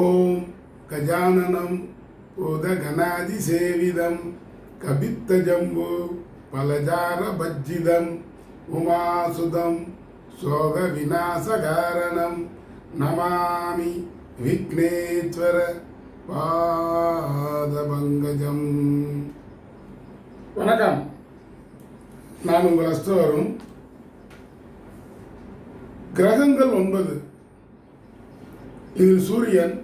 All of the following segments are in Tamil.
ஓம் கஜானனம் உதகணாதிசேவிதம் கபித்தஜம்பு பலஜார பஜ்ஜிதம் உமாசுதம் சோக விநாசகாரணம் நமாமி விக்னேஸ்வர பாதபங்கஜம் வணக்கம். நான் உங்கள் அஸ்தவரும் கிரகங்கள் ஒன்பது. இதில் சூரியன்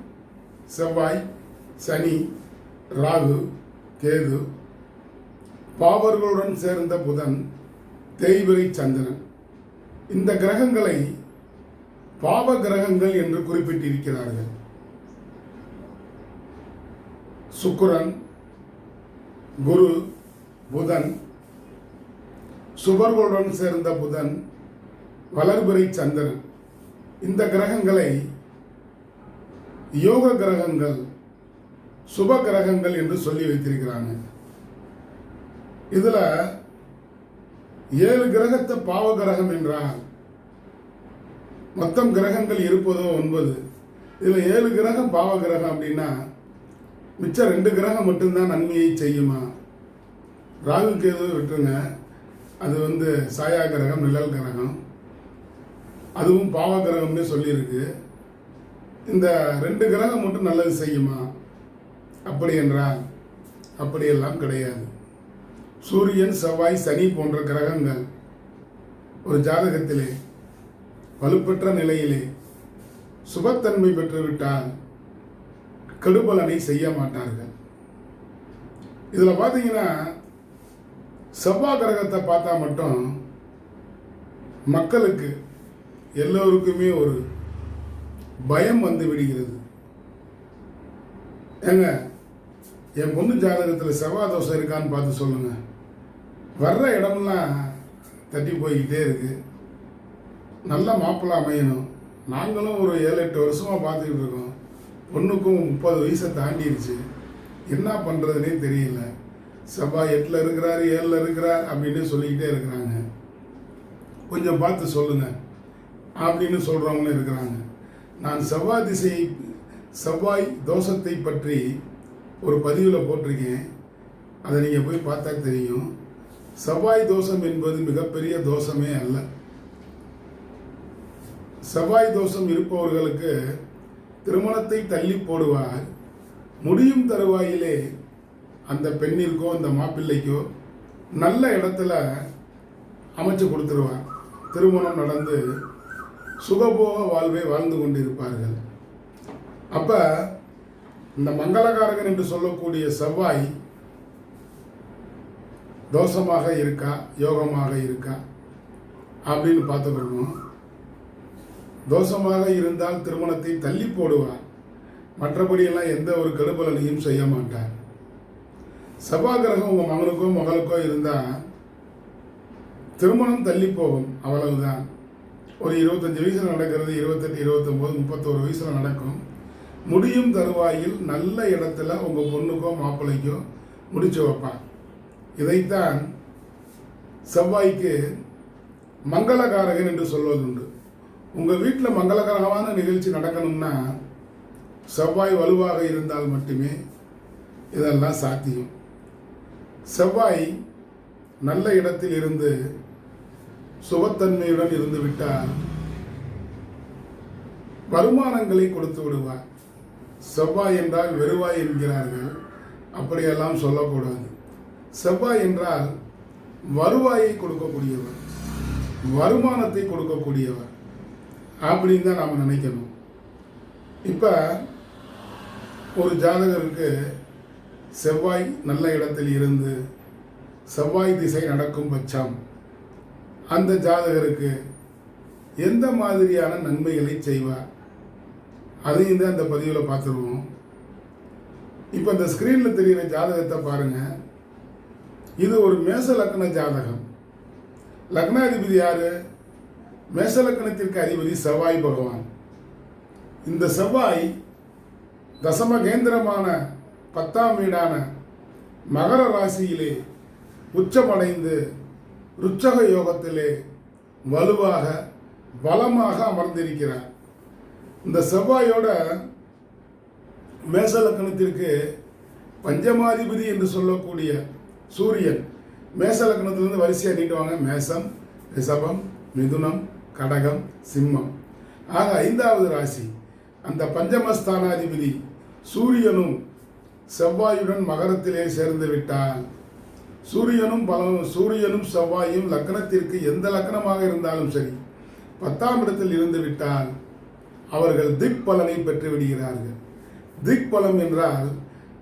செவ்வாய் சனி ராகு கேது பாவர்களுடன் சேர்ந்த புதன் தேய்பிரை சந்திரன். இந்த கிரகங்களை பாவ கிரகங்கள் என்று குறிப்பிட்டிருக்கிறார்கள். சுக்குரன் குரு புதன் சுபர்களுடன் சேர்ந்த புதன் வளர்பிறை சந்திரன். இந்த கிரகங்களை யோக கிரகங்கள் சுப கிரகங்கள் என்று சொல்லி வைத்திருக்கிறாங்க. இதில் ஏழு கிரகத்தை பாவ கிரகம் என்றால் மொத்தம் கிரகங்கள் இருப்பதோ ஒன்பது. இதில் ஏழு கிரகம் பாவ கிரகம் அப்படின்னா மிச்சம் ரெண்டு கிரகம் மட்டும்தான் நன்மையை செய்யுமா? ராகு கேது விட்டுருங்க. அது வந்து சாயா கிரகம் நிழல் கிரகம். அதுவும் பாவ கிரகம்னு சொல்லியிருக்கு. இந்த ரெண்டு கிரகம் மட்டும் நல்லது செய்யுமா? அப்படி என்றால் அப்படியெல்லாம் கிடையாது. சூரியன் செவ்வாய் சனி போன்ற கிரகங்கள் ஒரு ஜாதகத்திலே வலுப்பெற்ற நிலையிலே சுபத்தன்மை பெற்றுவிட்டால் கெடுபலனை செய்ய மாட்டார்கள். இதில் பார்த்தீங்கன்னா செவ்வாய் கிரகத்தை பார்த்தா மட்டும் மக்களுக்கு எல்லோருக்குமே ஒரு பயம் வந்து விடுகிறது. ஏங்க என் பொண்ணு ஜாதகத்தில் செவ்வாய் தோசை இருக்கான்னு பார்த்து சொல்லுங்க. வர்ற இடம்லாம் தட்டி போய்கிட்டே இருக்கு. நல்ல மாப்பிள்ளை அமையணும். நாங்களும் ஒரு ஏழு எட்டு வருஷமாக பார்த்துக்கிட்டு இருக்கோம். பொண்ணுக்கும் முப்பது வயசை தாண்டிடுச்சு. என்ன பண்ணுறதுனே தெரியல. செவ்வாய் எட்டில் இருக்கிறாரு ஏழில் இருக்கிறார் அப்படின்னு சொல்லிக்கிட்டே இருக்கிறாங்க. கொஞ்சம் பார்த்து சொல்லுங்கள் அப்படின்னு சொல்கிறவங்களும் இருக்கிறாங்க. நான் செவ்வாய் திசையை செவ்வாய் தோஷத்தை பற்றி ஒரு பதிவில் போட்டிருக்கேன். அதை நீங்கள் போய் பார்த்தா தெரியும். செவ்வாய் தோஷம் என்பது மிகப்பெரிய தோஷமே அல்ல. செவ்வாய் தோஷம் இருப்பவர்களுக்கு திருமணத்தை தள்ளி போடுவார். முடியும் தருவாயிலே அந்த பெண்ணிற்கோ அந்த மாப்பிள்ளைக்கோ நல்ல இடத்துல அமைச்சு கொடுத்துருவார். திருமணம் நடந்து சுகபோக வாழ்வை வாழ்ந்து கொண்டிருப்பார்கள். அப்போ இந்த மங்களகாரகன் என்று சொல்லக்கூடிய செவ்வாய் தோஷமாக இருக்கா யோகமாக இருக்கா அப்படின்னு பார்த்துக்கணும் தோஷமாக இருந்தால் திருமணத்தை தள்ளி போடுவார். மற்றபடியெல்லாம் எந்த ஒரு கெடுபலனையும் செய்ய மாட்டார். செவ்வாய் கிரகம் உங்கள் மகனுக்கோ மகளுக்கோ இருந்தால் திருமணம் தள்ளி போகும் அவ்வளவுதான். ஒரு இருபத்தஞ்சி வயசில் நடக்கிறது இருபத்தெட்டு இருபத்தொம்போது முப்பத்தோரு வயசில் நடக்கும். முடியும் தருவாயில் நல்ல இடத்துல உங்கள் பொண்ணுக்கோ மாப்பிள்ளைக்கோ முடிச்சு வைப்பான் இதைத்தான் செவ்வாய்க்கு மங்களகாரகன் என்று சொல்வதுண்டு. உங்கள் வீட்டில் மங்களகரகமான நிகழ்ச்சி நடக்கணும்னா செவ்வாய் வலுவாக இருந்தால் மட்டுமே இதெல்லாம் சாத்தியம். செவ்வாய் நல்ல இடத்தில் இருந்து சுகத்தன்மையுடன் இருந்து விட்டால் வருமானங்களை கொடுத்து விடுவார் செவ்வாய் என்றால் வெறுவாய் என்கிறார்கள். அப்படியெல்லாம் சொல்லக்கூடாது. செவ்வாய் என்றால் வருவாயை கொடுக்கக்கூடியவர் வருமானத்தை கொடுக்கக்கூடியவர் அப்படின்னு தான் நாம் நினைக்கணும். இப்போ ஒரு ஜாதகருக்கு செவ்வாய் நல்ல இடத்தில் இருந்து செவ்வாய் திசை நடக்கும் பட்சம் அந்த ஜாதகருக்கு எந்த மாதிரியான நன்மைகளை செய்வார்? அதையும் தான் அந்த பதிவில் பார்த்துருவோம். இப்போ இந்த ஸ்க்ரீனில் தெரிகிற ஜாதகத்தை பாருங்கள் இது ஒரு மேச லக்ன ஜாதகம். லக்னாதிபதி யார்? மேச லக்னத்திற்கு அதிபதி செவ்வாய் பகவான். இந்த செவ்வாய் தசமகேந்திரமான பத்தாம் வீடான மகர ராசியிலே உச்சமடைந்து ருச்சக யோகத்திலே வலுவாக பலமாக அமர்ந்திருக்கிறார். இந்த செவ்வாயோட மேசலக்கணத்திற்கு பஞ்சமாதிபதி என்று சொல்லக்கூடிய சூரியன். மேசலக்கணத்திலிருந்து வரிசையாக நீட்டுவாங்க மேசம் ரிஷபம் மிதுனம் கடகம் சிம்மம். ஆக ஐந்தாவது ராசி. அந்த பஞ்சமஸ்தானாதிபதி சூரியனும் செவ்வாயுடன் மகரத்திலே சேர்ந்து விட்டால் சூரியனும் பலம் சூரியனும் செவ்வாயும் லக்னத்திற்கு எந்த லக்னமாக இருந்தாலும் சரி பத்தாம் இடத்தில் இருந்து விட்டால் அவர்கள் திக் பலனை பெற்று விடுகிறார்கள். திக் பலம் என்றால்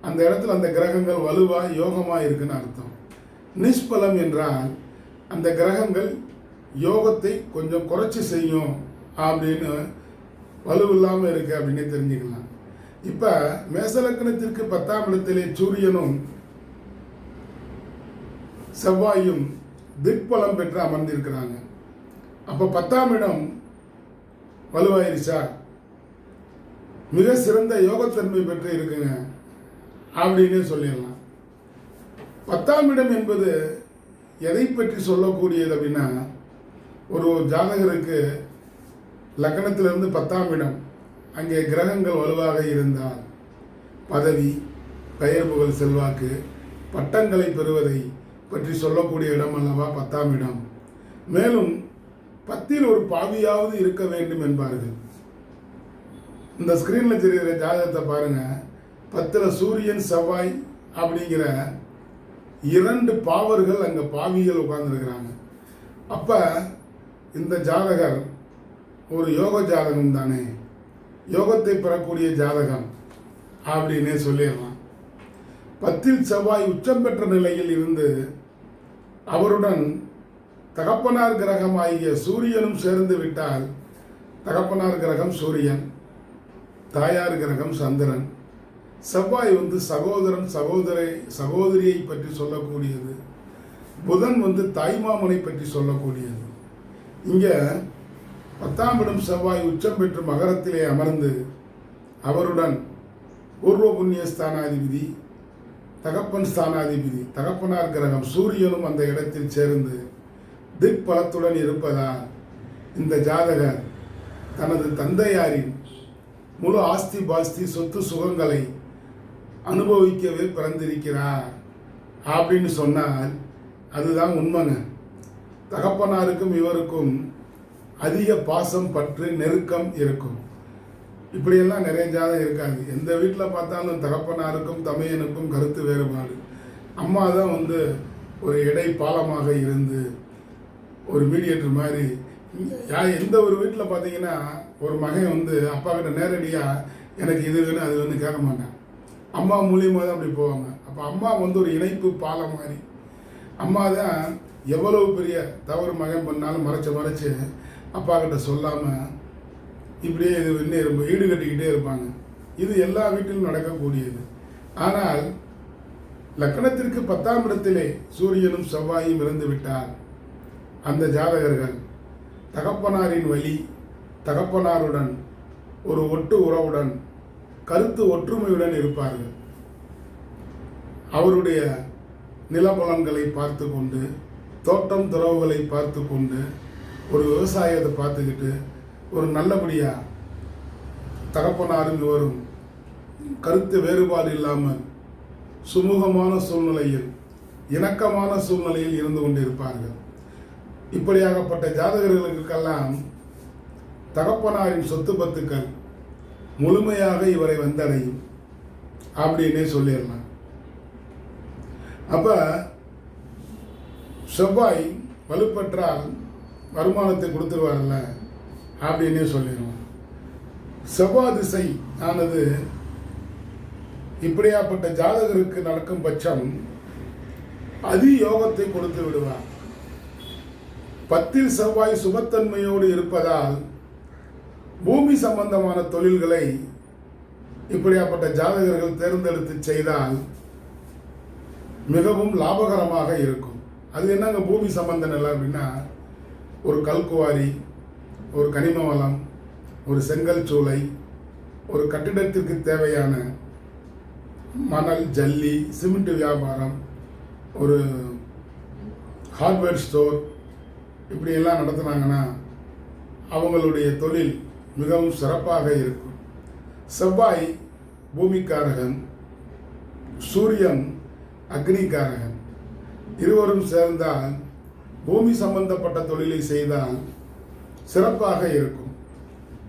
அந்த இடத்துல அந்த கிரகங்கள் வலுவாக யோகமாக இருக்குன்னு அர்த்தம். நிஷ்பலம் என்றால் அந்த கிரகங்கள் யோகத்தை கொஞ்சம் குறைச்சி செய்யும் அப்படின்னு வலுவில்லாமல் இருக்குது அப்படின்னு தெரிஞ்சுக்கலாம். இப்போ மேசலக்கணத்திற்கு பத்தாம் இடத்திலே சூரியனும் செவ்வாயும் திக்பலம் பெற்று அமர்ந்திருக்கிறாங்க. அப்போ பத்தாம் இடம் வலுவாயிருச்சா? மிக சிறந்த யோகத்தன்மை பெற்று இருக்குங்க. அப்படின்னு சொல்லிடலாம். பத்தாம் இடம் என்பது எதை பற்றி சொல்லக்கூடியது அப்படின்னா ஒரு ஜாதகருக்கு லக்னத்திலிருந்து பத்தாம் இடம் அங்கே கிரகங்கள் வலுவாக இருந்தால் பதவி பெயர் புகழ் செல்வாக்கு பட்டங்களை பெறுவதை பற்றி சொல்லக்கூடிய இடம் அல்லவா? பத்தாம் இடம். மேலும் பத்தில் ஒரு பாவியாவது இருக்க வேண்டும் என்பார்கள். இந்த ஸ்கிரீனில் தெரிகிற ஜாதகத்தை பாருங்க. பத்தில் சூரியன் செவ்வாய் அப்படிங்கிற இரண்டு பாவர்கள் அங்கே பாவிகள் உட்கார்ந்துருக்கிறாங்க. அப்போ இந்த ஜாதகர் ஒரு யோக ஜாதகம் தானே யோகத்தை பெறக்கூடிய ஜாதகம் அப்படின்னே சொல்லிடலாம். பத்தில் செவ்வாய் உச்சம் பெற்ற நிலையில் இருந்து அவருடன் தகப்பனார் கிரகமாகிய சூரியனும் சேர்ந்து விட்டால் தகப்பனார் கிரகம் சூரியன் தாயார் கிரகம் சந்திரன். செவ்வாய் வந்து சகோதரன் சகோதரை சகோதரியை பற்றி சொல்லக்கூடியது. புதன் வந்து தாய்மாமனை பற்றி சொல்லக்கூடியது. இங்கே பத்தாம் இடம் செவ்வாய் உச்சம் பெற்று மகரத்திலே அமர்ந்து அவருடன் பூர்வ புண்ணிய ஸ்தானாதிபதி தகப்பன் ஸ்தானாதிபதி. தகப்பனார் கிரகம் சூரியனும் அந்த இடத்தில் சேர்ந்து திக்பலத்துடன் இருப்பதால் இந்த ஜாதகர் தனது தந்தையாரின் முழு ஆஸ்தி பாஸ்தி சொத்து சுகங்களை அனுபவிக்கவே பிறந்திருக்கிறார் அப்படின்னு சொன்னால் அதுதான் உண்மைங்க. தகப்பனாருக்கும் இவருக்கும் அதிக பாசம் பற்று நெருக்கம் இருக்கும். இப்படியெல்லாம் நிறைய ஜாதகம் இருக்காது எந்த வீட்டில் பார்த்தாலும் தகப்பனாருக்கும் தமையனுக்கும் கருத்து வேறுபாடு. அம்மா தான் வந்து ஒரு இடை பாலமாக இருந்து ஒரு மீடியேட்டர் மாதிரி. யா எந்த ஒரு வீட்டில் பார்த்தீங்கன்னா ஒரு மகன் வந்து அப்பா கிட்ட நேரடியாக எனக்கு இது வேணும் அது வேணும் கேட்க மாட்டான். அம்மா மூலியமாக தான் அப்படி போவாங்க. அப்போ அம்மா வந்து ஒரு இணைப்பு பாலம் மாதிரி. அம்மா தான் எவ்வளவு பெரிய தவறு மகன் பண்ணாலும் மறைச்சு மறைச்சு அப்பா கிட்ட சொல்லாமல் இப்படியே இது இன்னும் ஈடு கட்டிக்கிட்டே இருப்பாங்க. இது எல்லா வீட்டிலும் நடக்கக்கூடியது. ஆனால் லக்கணத்திற்கு பத்தாம் இடத்திலே சூரியனும் செவ்வாயும் இருந்து விட்டார். அந்த ஜாதகர்கள் தகப்பனாரின் வழி தகப்பனாருடன் ஒரு ஒட்டு உறவுடன் கருத்து ஒற்றுமையுடன் இருப்பார்கள். அவருடைய நிலபலன்களை பார்த்து கொண்டு தோட்டம் துறவுகளை பார்த்து கொண்டு ஒரு விவசாயத்தை பார்த்துக்கிட்டு ஒரு நல்லபடியாக தகப்பனாரும் இவரும் கருத்து வேறுபாடு இல்லாமல் சுமூகமான சூழ்நிலையில் இணக்கமான சூழ்நிலையில் இருந்து கொண்டிருப்பார்கள். இப்படியாகப்பட்ட ஜாதகர்களுக்கெல்லாம் தகப்பனாரின் சொத்து பத்துக்கள் முழுமையாக இவரை வந்தடையும். அப்படின்னே சொல்லிடலாம். அப்போ செவ்வாய் வலுப்பெற்றால் வருமானத்தை கொடுத்துருவார்ல? அப்படின்னே சொல்லிடுவோம் செவ்வாய் திசை ஆனது இப்படியாப்பட்ட ஜாதகருக்கு நடக்கும் பட்சம் அதி யோகத்தை கொடுத்து விடுவார். பத்தில் செவ்வாய் சுபத்தன்மையோடு இருப்பதால் பூமி சம்பந்தமான தொழில்களை இப்படியாப்பட்ட ஜாதகர்கள் தேர்ந்தெடுத்து செய்தால் மிகவும் லாபகரமாக இருக்கும். அது என்னங்க பூமி சம்பந்த நிலம் அப்படின்னா ஒரு கல்குவாரி ஒரு கனிம வளம் ஒரு செங்கல் சூளை ஒரு கட்டிடத்திற்கு தேவையான மணல் ஜல்லி சிமெண்ட் வியாபாரம் ஒரு ஹார்ட்வேர் ஸ்டோர் இப்படியெல்லாம் நடத்துனாங்கன்னா அவங்களுடைய தொழில் மிகவும் சிறப்பாக இருக்கும். செவ்வாய் பூமிக்காரகன் சூரியன் அக்னிக்காரகன். இருவரும் சேர்ந்தால் பூமி சம்பந்தப்பட்ட தொழிலை செய்தால் சிறப்பாக இருக்கும்.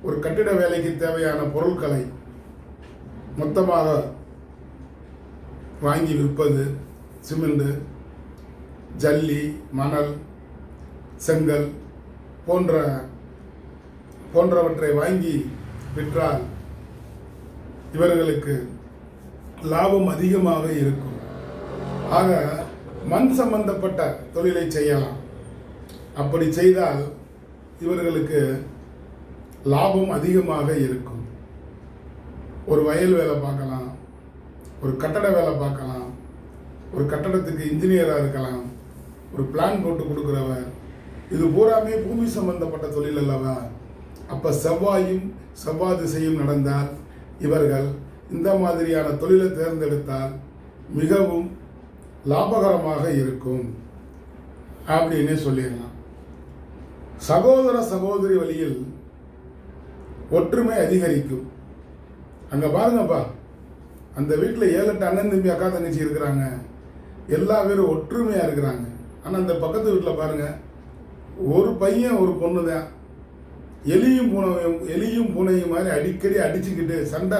ஒரு கட்டிட வேலைக்கு தேவையான பொருட்களை மொத்தமாக வாங்கி விற்பது சிமெண்டு ஜல்லி மணல் செங்கல் போன்ற போன்றவற்றை வாங்கி விற்றால் இவர்களுக்கு லாபம் அதிகமாக இருக்கும். ஆக மண் சம்பந்தப்பட்ட தொழிலை செய்யலாம். அப்படி செய்தால் இவர்களுக்கு லாபம் அதிகமாக இருக்கும். ஒரு வயல் வேலை பார்க்கலாம் ஒரு கட்டட வேலை பார்க்கலாம் ஒரு கட்டடத்துக்கு இன்ஜினியராக இருக்கலாம் ஒரு பிளான் போட்டு கொடுக்குறவர் இது பூராமே பூமி சம்பந்தப்பட்ட தொழில் அல்லவா? அப்போ செவ்வாயும் செவ்வாய் திசையும் நடந்தால் இவர்கள் இந்த மாதிரியான தொழிலை தேர்ந்தெடுத்தால் மிகவும் லாபகரமாக இருக்கும். அப்படின்னு சொல்லிடலாம். சகோதர சகோதரி வழியில் ஒற்றுமை அதிகரிக்கும். அங்கே பாருங்கப்பா. அந்த வீட்டில் ஏழு எட்டு அண்ணன் தம்பி அக்கா தங்கச்சி இருக்கிறாங்க. எல்லா பேரும் ஒற்றுமையாக இருக்கிறாங்க. ஆனால் அந்த பக்கத்து வீட்டில் பாருங்கள் ஒரு பையன் ஒரு பொண்ணு தான் எலியும் பூனையும் எலியும் பூனையும் மாதிரி அடிக்கடி அடிச்சுக்கிட்டு சண்டை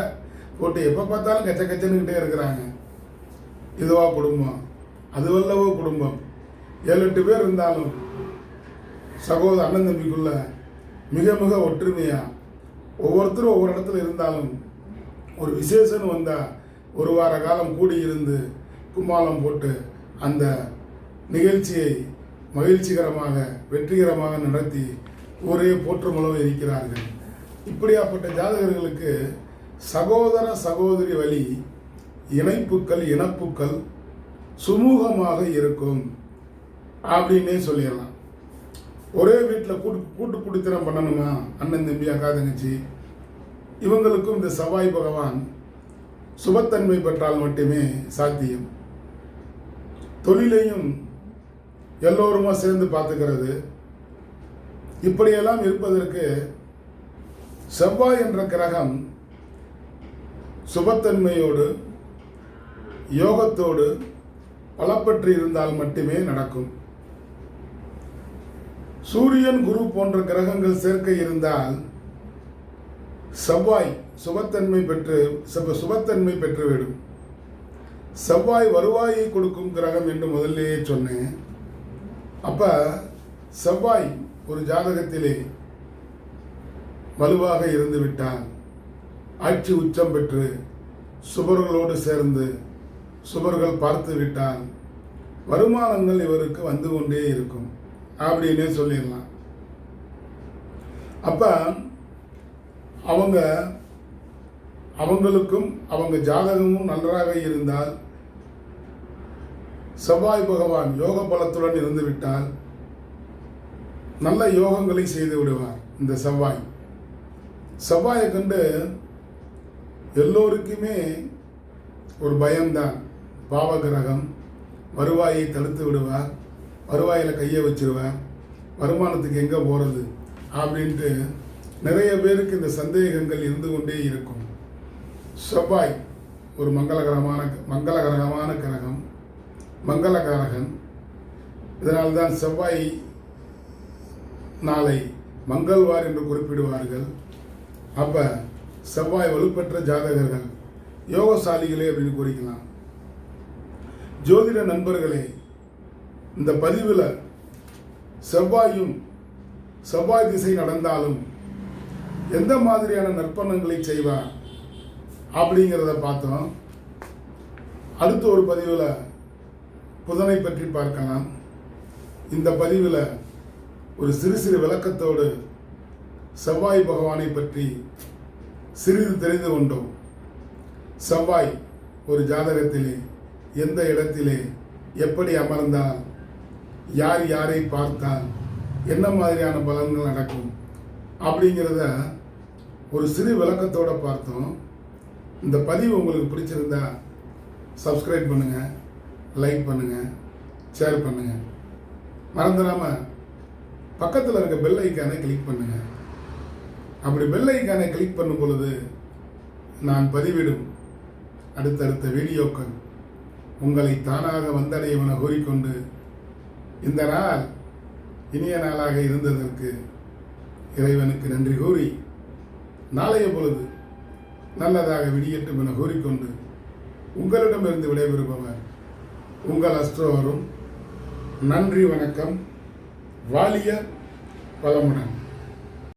போட்டு எப்போ பார்த்தாலும் கச்ச கச்சனுக்கிட்டே இருக்கிறாங்க. இதுவா குடும்பம். அதுவல்லவோ குடும்பம். ஏழு எட்டு பேர் இருந்தாலும் சகோதர அண்ணன் தம்பிக்குள்ள மிக மிக ஒற்றுமையாக ஒவ்வொருத்தரும் ஒவ்வொரு இடத்துல இருந்தாலும் ஒரு விசேஷன்னு வந்தால் ஒரு வார காலம் கூடியிருந்து கும்மாளம் போட்டு அந்த நிகழ்ச்சியை மகிழ்ச்சிகரமாக வெற்றிகரமாக நடத்தி ஒரே போற்றுமளவு இருக்கிறார்கள். இப்படியாப்பட்ட ஜாதகர்களுக்கு சகோதர சகோதரி வழி இணைப்புக்கள் இணப்புக்கள் சுமூகமாக இருக்கும் அப்படின்னே சொல்லிடலாம். ஒரே வீட்டில் கூட்டு கூட்டு குடித்தனம் பண்ணணுமா? அண்ணன் தம்பி அக்கா தங்கச்சி? இவங்களுக்கும் இந்த செவ்வாய் பகவான் சுபத்தன்மை பெற்றால் மட்டுமே சாத்தியம். தொழிலையும் எல்லோருமா சேர்ந்து பார்த்துக்கிறது. இப்படியெல்லாம் இருப்பதற்கு செவ்வாய் என்ற கிரகம் சுபத்தன்மையோடு யோகத்தோடு பலப்பற்றி இருந்தால் மட்டுமே நடக்கும். சூரியன் குரு போன்ற கிரகங்கள் சேர்க்கை இருந்தால் செவ்வாய் சுபத்தன்மை பெற்று சுப சுபத்தன்மை பெற்றுவிடும் செவ்வாய் வருவாயை கொடுக்கும் கிரகம் என்று முதல்லையே சொன்னேன். அப்போ செவ்வாய் ஒரு ஜாதகத்திலே வலுவாக இருந்து விட்டால் ஆட்சி உச்சம் பெற்று சுபர்களோடு சேர்ந்து சுபர்கள் பார்த்து விட்டால் வருமானங்கள் இவருக்கு வந்து கொண்டே இருக்கும். அப்படின்னே சொல்லிடலாம். அப்போ அவங்க அவங்களுக்கும் அவங்க ஜாதகமும் நன்றாக இருந்தால் செவ்வாய் பகவான் யோக பலத்துடன் இருந்து விட்டால் நல்ல யோகங்களை செய்து விடுவார் இந்த செவ்வாய். செவ்வாயை கண்டு எல்லோருக்குமே ஒரு பயம்தான். பாவகிரகம் வருவாயை தடுத்து விடுவார். வருவாயில் கையை வச்சிருவேன். வருமானத்துக்கு எங்கே போகிறது அப்படின்ட்டு நிறைய பேருக்கு இந்த சந்தேகங்கள் இருந்து கொண்டே இருக்கும். செவ்வாய் ஒரு மங்களகரமான மங்களகரமான கிரகம். மங்களகாரகன். இதனால்தான் செவ்வாய் நாளை மங்கள்வார் என்று குறிப்பிடுவார்கள். அப்போ செவ்வாய் வலுப்பெற்ற ஜாதகர்கள் யோகசாலிகளே அப்படின்னு குறிக்கலாம். ஜோதிட நண்பர்களே இந்த பதிவில் செவ்வாயும் செவ்வாய் திசை நடந்தாலும் எந்த மாதிரியான நற்பண்ணங்களை செய்வார் அப்படிங்கிறத பார்த்தோம். அடுத்த ஒரு பதிவில் புதனை பற்றி பார்க்கலாம். இந்த பதிவில் ஒரு சிறு சிறு விளக்கத்தோடு செவ்வாய் பகவானை பற்றி சிறிது தெரிந்து கொண்டோம். செவ்வாய் ஒரு ஜாதகத்திலே எந்த இடத்திலே எப்படி அமர்ந்தால் யார் யாரை பார்த்தால் என்ன மாதிரியான பலன்கள் நடக்கும் அப்படிங்கிறத ஒரு சிறு விளக்கத்தோடு பார்த்தோம். இந்த பதிவு உங்களுக்கு பிடிச்சிருந்தா சப்ஸ்கிரைப் பண்ணுங்கள் லைக் பண்ணுங்கள் ஷேர் பண்ணுங்கள் மறந்துடாமல் பக்கத்தில் இருக்க பெல் ஐக்கானை கிளிக் பண்ணுங்கள் அப்படி பெல் ஐக்கானை கிளிக் பண்ணும் பொழுது நான் பதிவிடும் அடுத்தடுத்த வீடியோக்கள் உங்களை தானாக வந்தடையும் என கூறிக்கொண்டு இந்த நாள் இனிய நாளாக இருந்ததற்கு இறைவனுக்கு நன்றி கூறி நாளைய பொழுது நல்லதாக விடியட்டும் என கூறிக்கொண்டு உங்களிடமிருந்து விடைபெறுபவர் உங்கள் அஸ்ட்ரோவரும் நன்றி வணக்கம். வாலிய பலமுடன்